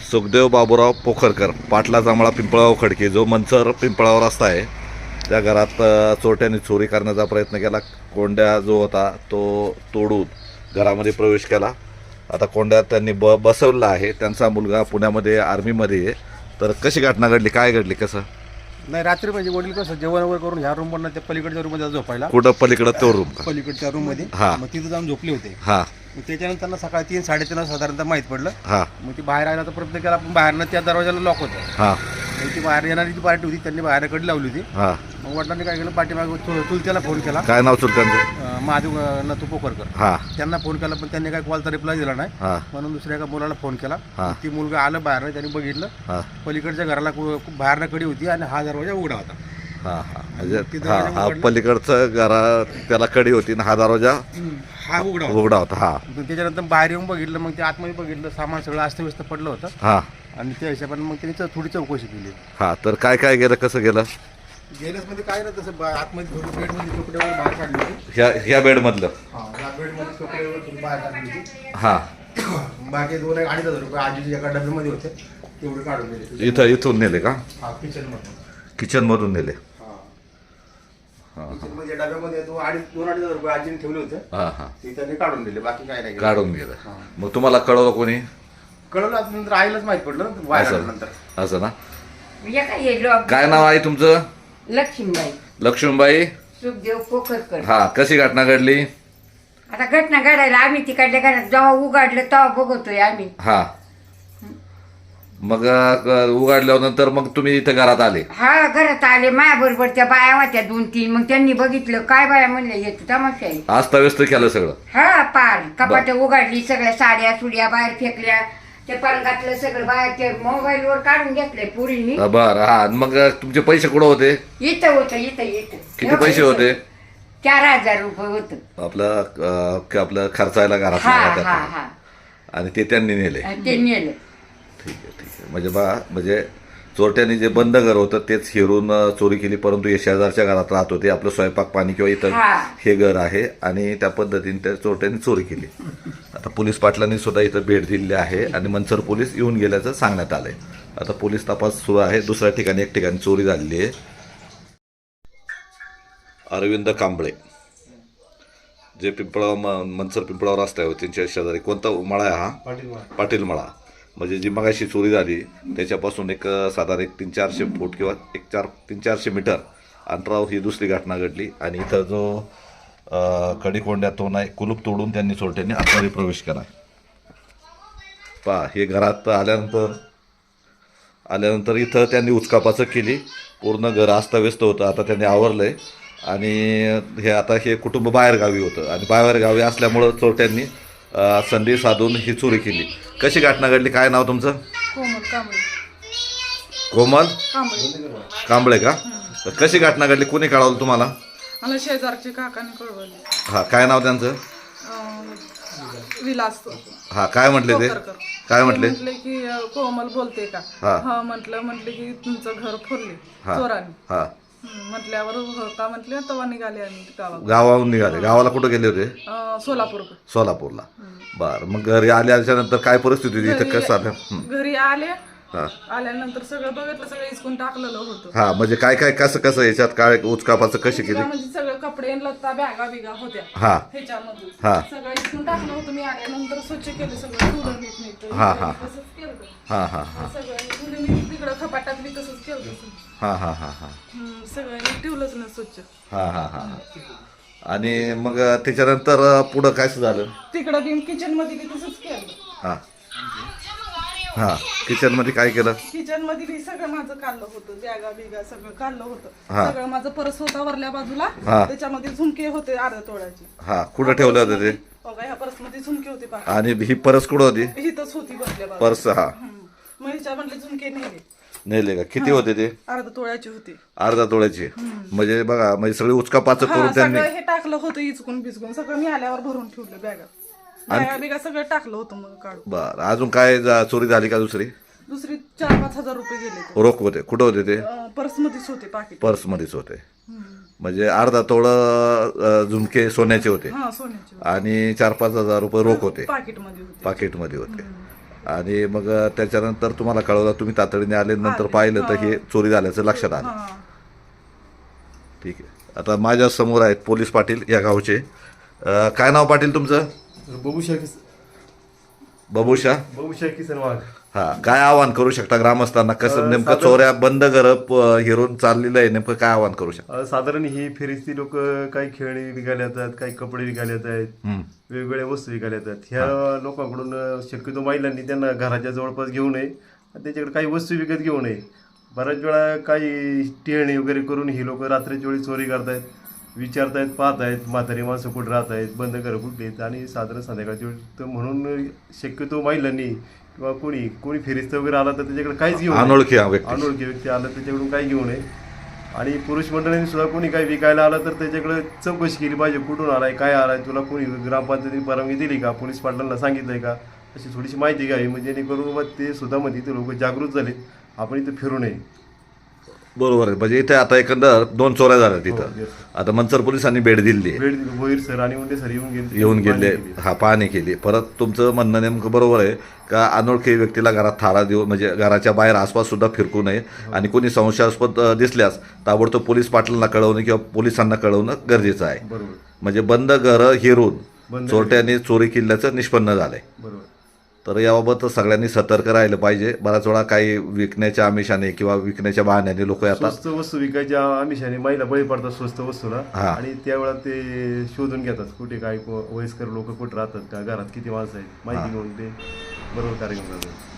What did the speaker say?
सुखदेव बाबूराव पोखरकर पाटला जांभळा पिंपळाव खडके जो मंचर पिंपळावर रस्ता आहे त्या घरात चोरट्याने चोरी करण्याचा प्रयत्न केला. कोंड्या जो होता तो तोडून घरामध्ये प्रवेश केला. आता कोंड्यात त्यांनी ब बसवला आहे. त्यांचा मुलगा पुण्यामध्ये आर्मीमध्ये आहे. तर कशी घटना घडली? काय घडली? कसं? नाही रात्री म्हणजे वडील कसं जेवण वगैरे करून ह्या रूम पण त्या पलीकडच्या रूममध्ये झोपायला. कुठं? पलीकडं तो रूम का? पलीकडच्या रूममध्ये. हा. मग तिथे जाऊन झोपले होते. हां. मग त्याच्यानंतर त्यांना सकाळी तीन साडेतीन साधारणतः माहीत पडलं. हां. मग ती बाहेर आयला तर प्रयत्न केला पण बाहेरनं त्या दरवाजाला लॉक होतं. हां. ती बाहेर येणारी जी पार्टी होती त्यांनी बाहेर कडी लावली होती. हां. मग वडिलांनी काय केलं पाठीमाग चुलत्याला फोन केला. काय नाव चुलत्यांचं? अं, महादेव अं, नथू पोखरकर. हां. त्यांना फोन केला पण त्यांनी काय कॉलचा रिप्लाय दिला नाही. हां. म्हणून दुसऱ्या एका मुलाला फोन केला. हा. ती मुलगा आलं बाहेर त्यांनी बघितलं. हां. पलीकडच्या घराला बाहेरनं कडी होती आणि हा दरवाजा उघडा होता. हा हा. म्हणजे तिथं हा राजा हा उघडलं. पलीकडचं घरा त्याला कडी होती आणि हा दरवाजा हा उघडा होता. उघडा होता हा. मग त्याच्यानंतर बाहेर येऊन बघितलं मग ते आतमध्ये बघितलं सामान सगळं अस्तव्यस्त पडलं होतं. हा. आणि त्या हिशोबाने मग त्यांनी चौ- थोडी चौकशी केली. हा तर काय काय गेलं कसं गेलं? गेल्यास मध्ये काय ना तसं बा- आतमध्ये बेडमध्ये कपडे वगैरे बाहेर काढले होते. ह्या ह्या बेडमधलं? हा बेडमध्ये कपडे वगैरे थोडी बाहेर काढली होती. हा. बाकी दोन एक अडीच हजार रुपये आजीच्या एका डब्यामध्ये होते तेवढे काढून दिले इथं इथून नेले का? हा किचनमध्ये किचनमधून नेले. हा. किचनमध्ये डब्यामध्ये दोन अडीच दोन अडीच हजार रुपये आजीने ठेवले होते. हा हा. ते त्यांनी काढून दिले बाकी काय नाही. केलं. काढून गेलं मग तुम्हाला कळवलं कोणी? कळलं आता नंतर आईलाच माहीत पडलं बाहेर असं ना? या काय हे नाव आहे तुमचं? लक्ष्मीबाई. लक्ष्मीबाई? सुखदेव पोखरकर हा कशी घटना घडली? आता घटना घडायला आम्ही तिकडल्या घरात जेव्हा उघडलं तेव्हा बघतोय आम्ही. हा. मग अ, उघडल्यानंतर मग तुम्ही इथं घरात आले? हा घरात आले. माया बरोबर त्या बाया होत्या दोन तीन मग त्यांनी बघितलं काय बाया म्हणलं येत तमाशा आहे अस्ताव्यस्त केलं सगळं. हा पार. कपाट उघडली सगळ्या साड्या सुड्या बाहेर फेकल्या. ते पलंगातलं सगळं बाहेर ते मोबाईल वर काढून घेतलंय पुरीनी. बर हा मग तुमचे पैसे कुठं होते? इथं होतं इथं इथं. किती पैसे होते? चार हजार रुपये होत. आपलं अ, आपलं खर्चायला घरात हा हा. हा. आणि ते त्यांनी नेले. ते नेलं. ठीक आहे ठीक आहे. म्हणजे बा म्हणजे चोरट्यांनी जे बंद घर होतं तेच हिरून चोरी केली. परंतु हे शेजारच्या घरात राहत होते. आपलं स्वयंपाक पाणी किंवा इतर हा. घर आहे. आणि त्या पद्धतीने त्या चोरट्यांनी चोरी केली. आता पोलीस पाटलांनी सुद्धा इथं भेट दिलेली आहे. आणि मनसर पोलीस येऊन गेल्याचं सांगण्यात आलंय. आता पोलीस तपास सुरू आहे. दुसऱ्या ठिकाणी एक ठिकाणी चोरी झालेली आहे. अरविंद कांबळे. जे पिंपळा मनसर पिंपळावर रस्त्यावर त्यांच्या शेजारी कोणता मळा आहे हा? पाटील पाटील मळा म्हणजे जी मगाशी चोरी झाली त्याच्यापासून एक साधारण एक तीन चारशे फूट किंवा एक चार तीन चारशे मीटर अंतरावर ही दुसरी घटना घडली आणि इथं जो कडीकोंड्यातून आहे तो नाही कुलूप तोडून त्यांनी चोरट्यांनी आतमध्ये प्रवेश केला. पहा हे घरात आल्यानंतर आल्यानंतर इथं त्यांनी उचकापाचक केली. पूर्ण घर अस्ताव्यस्त होतं आता त्यांनी आवरलंय. आणि हे आता हे कुटुंब बाहेरगावी होतं. आणि बाहेरगावी असल्यामुळं चोरट्यांनी संधी साधून ही चोरी केली. कशी घटना घडली? काय नाव तुमचं? कोमल कांबळे. कोमल? कांबळे. कांबळे का? तर कशी घटना घडली? कोणी कळवलं तुम्हाला? मला शेजारचे काकाने कळवले. हा काय नाव त्यांचं? अं, विलास. हा काय म्हटले ते. काय म्हटले? म्हटले की अं, कोमल बोलते का? हा. हा म्हटलं म्हटले की तुमचं घर फोडले. चोराने. हं, म्हटल्यावर हो का म्हटले तेव्हा निघाले आम्ही गावाहून निघाले. गावाला कुठं गेले होते? अं, सोलापूर. सोलापूरला. बर मग घरी आल्याच्यानंतर काय परिस्थिती होती? इथं कसं आलं हं, घरी आले. हा. आल्यानंतर सगळं बघितलं सगळं इचकून टाकलेलं होतं. हा म्हणजे काय काय कसं कसं याच्यात काय उचकापाचं कशी केली? म्हणजे सगळं कपडे लत्ता बॅगा बिगा होत्या. हा. ह्याच्यामध्ये हा. सगळं इचकून टाकलं होतं मी आल्यानंतर स्वच्छ केलं सगळं. धुणं नीट नीट. हा, हा. तसंच केलं हा हा हा. सगळं नीट तिकडं खपाटात मी तसंच केलं होतं. हा हा हा हा. हम्म, सगळं नीट ठेवलंच ना स्वच्छ. हा हा हा आणि मग त्याच्यानंतर पुढं काय झालं? तिकडं बी किचनमध्ये बी तसंच केलं. हा. हा किचनमध्ये काय केलं? किचनमध्ये बी सगळं माझं काढलं होतं. बॅगा बिगा सगळं काढलं हा. होतं सगळं माझं परस होता वरल्या बाजूला. हा. त्याच्यामध्ये झुमके होते अर्ध्या तोळ्याचे. हा कुठं ठेवलं होतं ते? बघा ह्या पर्समध्ये झुमके होते पहा. आणि ही परस कुठं होती? हिथंच होती बसल्या बाजूला. पर्स हा. मग ह्याच्या म्हटले झुमके नेले नेले का? किती होते ते? अर्धा तोळ्याचे होते. अर्धा तोळ्याचे. म्हणजे बघा म्हणजे सगळी उचकापाचं हा करून त्यांनी सगळं हे टाकलं होतं इचकून बिचकून. सगळं मी आल्यावर भरून ठेवलं बॅगा. बॅगा बिगा सगळं टाकलं होतं मग काढून. बर अजून काय जा- चोरी झाली का दुसरी? दुसरी चार पाच हजार रुपये गेले रोख होते. कुठं होते ते? पर्स मध्येच होते पाकिट. पर्समध्येच होते. म्हणजे अर्धा तोळं अ, झुमके सोन्याचे होते. हा सोन्याचे आणि चार पाच हजार रुपये रोख होते. पाकिटमध्ये होते. पाकिटमध्ये होते. आणि मग त्याच्यानंतर तुम्हाला कळवलं तुम्ही तातडीने आले नंतर पाहिलं तर हे. चोरी झाल्याचं लक्षात आलं. ठीक आहे. आता माझ्यासमोर आहेत पोलीस पाटील या गावचे. अं, काय नाव पाटील तुमचं? किस बबूशा बघूशा किसन वाघ हा काय आवाहन करू शकता ग्रामस्थांना? कसं नेमकं चोऱ्या बंद घर हिरून चाललेलं आहे नेमकं काय आवाहन करू शकता? साधारण ही फेरीस्ती लोक काही खेळणी विकायला येतात काही कपडे विकायला येत आहेत. वेगवेगळ्या वस्तू विकायला येतात ह्या लोकांकडून शक्यतो महिलांनी त्यांना घराच्या जवळपास घेऊ नये त्यांच्याकडे काही वस्तू विकत घेऊ नये. बऱ्याच वेळा काही टिहणी वगैरे करून ही लोक रात्रीच्या वेळी चोरी करतायत. विचारतायत पाहतायत म्हातारी माणसं कुठं राहत आहेत बंद घरं कुठली आहेत आणि साधारण संध्याकाळच्या वेळी तर म्हणून शक्यतो महिलांनी किंवा कोणी कोणी फेरिस्त वगैरे आला तर त्याच्याकडे काहीच घेऊ. अनोळखी व्यक्ती. अनोळखी व्यक्ती आला त्याच्याकडून काही घेऊ नये. आणि पुरुष मंडळींनी सुद्धा कोणी काही विकायला आलं तर त्याच्याकडे चौकशी केली पाहिजे कुठून आलाय काय आलाय तुला कोणी ग्रामपंचायतीने परवानगी दिली का पोलीस पाटलांना सांगितलंय का अशी थोडीशी माहिती घ्यावी. म्हणजे जेणेकरून ते सुद्धा मध्ये ते लोक जागृत झाले आपण इथं फिरू नये. बरोबर आहे. म्हणजे इथे आता एकंदर दोन चोऱ्या झाल्या हो, तिथं yes. आता मनसर पोलिसांनी भेट दिली. आहे. वेळ भोईर सर आणि उंडे सर येऊन गेले. येऊन. हा पाहणी केली. परत तुमचं म्हणणं नेमकं बरोबर आहे का अनोळखी व्यक्तीला घरात थारा देऊ म्हणजे घराच्या बाहेर आसपास सुद्धा फिरकू नये आणि कोणी संशयास्पद अ, दिसल्यास ताबडतोब पोलीस पाटलांना कळवणं किंवा पोलिसांना कळवणं गरजेचं आहे. बरोबर. म्हणजे बंद घरं हिरून बंद चोरट्यांनी चोरी केल्याचं निष्पन्न झालंय. बरोबर. तर याबाबत सगळ्यांनी सतर्क राहिलं पाहिजे. बऱ्याच वेळा काही विकण्याच्या आमिषाने किंवा विकण्याच्या बहाण्याने लोक येतात स्वस्त वस्तू विकायच्या आमिषाने महिला बळी पडतात स्वस्त वस्तूला. हा. आणि त्यावेळा ते शोधून घेतात कुठे काय को- वयस्कर लोक कुठे राहतात का घरात किती माणसं आहेत माहिती घेऊन ते बरोबर कार्यक्रम करतात.